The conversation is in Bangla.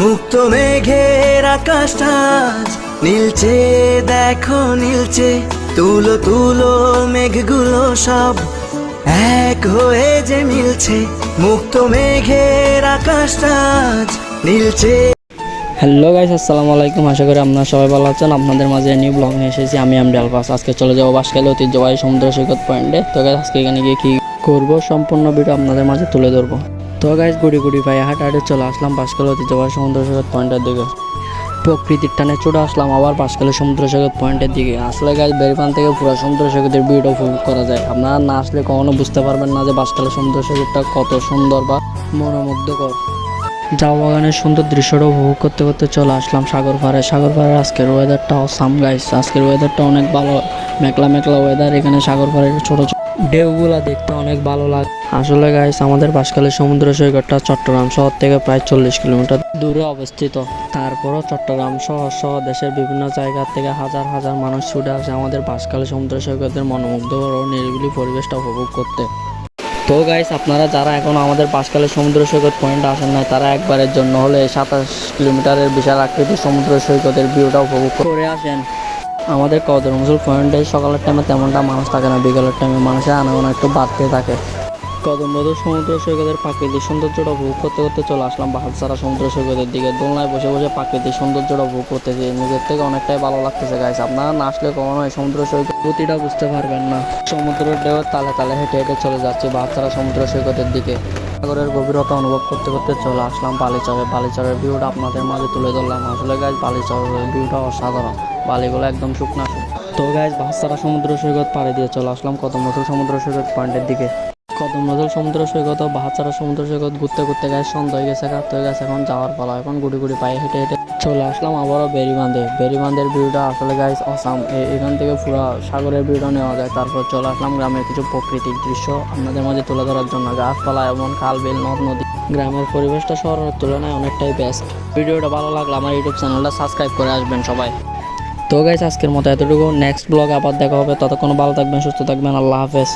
মুক্ত মেঘের আকাশটা নীলচে, দেখো নীলচে, তুলো তুলো মেঘগুলো সব এক হয়ে যে মিলছে। মুক্ত মেঘের আকাশটা নীলচে। হ্যালো গাইস, আসসালামু আলাইকুম। আশা করি আপনারা সবাই ভালো আছেন। আপনাদের মাঝে নিউ ব্লগ নিয়ে এসেছি। আমি আমি ডালপাস আজকে চলে যাব বাসকালে ঐতিহ্যবাহী সমুদ্র সৈকত পয়েন্টে। তো গাইস আজকে এখানে গিয়ে কী করব? সম্পূর্ণ ভিডিও আপনাদের মাঝে তুলে ধরবো। তো গাইস গুড়ি গুড়ি ভাই হাঁটা হাঁটে চলে আসলাম বাসকালে ঐতিহ্যবাহী সমুদ্র সৈকত পয়েন্টের দিকে। প্রকৃতির টানে চলে আসলাম আবার পাশকালে সমুদ্র সৈকত পয়েন্টের দিকে। আসলে গাছ বেরিপান থেকে পুরো সমুদ্র সৈকতের ভিউটা উপভোগ করা যায়। আপনারা না আসলে কখনো বুঝতে পারবেন না যে বাসকালে সমুদ্র সৈকতটা কত সুন্দর বা মনোমুগ্ধকর। যাও বাগানের সুন্দর দৃশ্যটা উপভোগ করতে করতে চলে আসলাম সাগর পাড়ে। সাগর পাড়ের আজকের ওয়েদারটা অসাম গাইস আজকের ওয়েদারটা অনেক ভালো। মেঘলা মেঘলা ওয়েদার এখানে সাগর ছোট ছোট ঢেউগুলা দেখতে অনেক ভালো লাগে আসলে গাইস আমাদের বাসকালের সমুদ্র সৈকতটা চট্টগ্রাম শহর থেকে প্রায় চল্লিশ কিলোমিটার দূরে অবস্থিত। তারপরও চট্টগ্রাম শহর সহ দেশের বিভিন্ন জায়গা থেকে হাজার হাজার মানুষ ছুটে আসে আমাদের বাসকালের সমুদ্র সৈকতের মনোমুগ্ধকর ও নিরিবিলি পরিবেশটা উপভোগ করতে। তো গাইস আপনারা যারা এখন আমাদের পাঁচকালের সমুদ্র সৈকত পয়েন্টে আসেন না তারা একবারের জন্য হলে সাতাশ কিলোমিটারের বিশাল আকৃতির সমুদ্র সৈকতের ভিউটা উপভোগ করে আসেন। আমাদের কদর মুসুল পয়েন্টে সকালের টাইমে তেমনটা মানুষ থাকে না, বিকালের টাইমে মানুষের আনাগোনা একটু বাড়তে থাকে। কদম বদল সমুদ্র সৈকতের প্রাকৃতিক সৌন্দর্যটা উপভোগ করতে করতে চলে আসলাম বাহালসারা সমুদ্র সৈকতের দিকে। দোলনায় বসে বসে প্রাকৃতিক সৌন্দর্যটা উপভোগ করতেছি। নিজের থেকে অনেকটাই ভালো লাগতেছে গাইস আপনারা না আসলে কখনো সমুদ্র সৈকত গতিটা বুঝতে পারবেন না। সমুদ্রের ঢেউয়ের তালে তালে হেঁটে হেঁটে চলে যাচ্ছি বাহালসারা সমুদ্র সৈকতের দিকে। সাগরের গভীরতা অনুভব করতে করতে চলে আসলাম বালিচরে। বালিচরের ভিউটা আপনাদের মাঝে তুলে ধরলাম। আসলে গাছ বালিচরের ভিউটা অসাধারণ। বালিগুলো একদম শুকনা তো গাছ বাহালসারা সমুদ্র সৈকত পাড়ে দিয়ে চলে আসলাম কত মধুর সমুদ্র সৈকত পয়েন্টের দিকে। কদম নজল সমুদ্র সৈকত ও বাহাচারা সমুদ্র সৈকত ঘুরতে ঘুরতে গায়ে সন্ধ্যা হয়ে গেছে রাত হয়ে গেছে এখন যাওয়ার পালা। এখন গুড়ি গুড়ি পায়ে হেঁটে হেঁটে চলে আসলাম আবারও বেরিবান্ধে। বেরিবান্ধের ভিউটা আসলে গাইস অসাম এখান থেকে পুরো সাগরের ভিউটা নেওয়া যায়। তারপর চলে আসলাম গ্রামের কিছু প্রাকৃতিক দৃশ্য আপনাদের মাঝে তুলে ধরার জন্য। গাছপালা এবং খাল, বিল, নদ, নদী। গ্রামের পরিবেশটা শহরের তুলনায় অনেকটাই বেস্ট ভিডিওটা ভালো লাগলে আমার ইউটিউব চ্যানেলটা সাবস্ক্রাইব করে আসবেন সবাই। তো গাইস আজকের মতো এতটুকু। নেক্সট ব্লগ আবার দেখা হবে। ততক্ষণ ভালো থাকবেন, সুস্থ থাকবেন। আল্লাহ হাফেজ।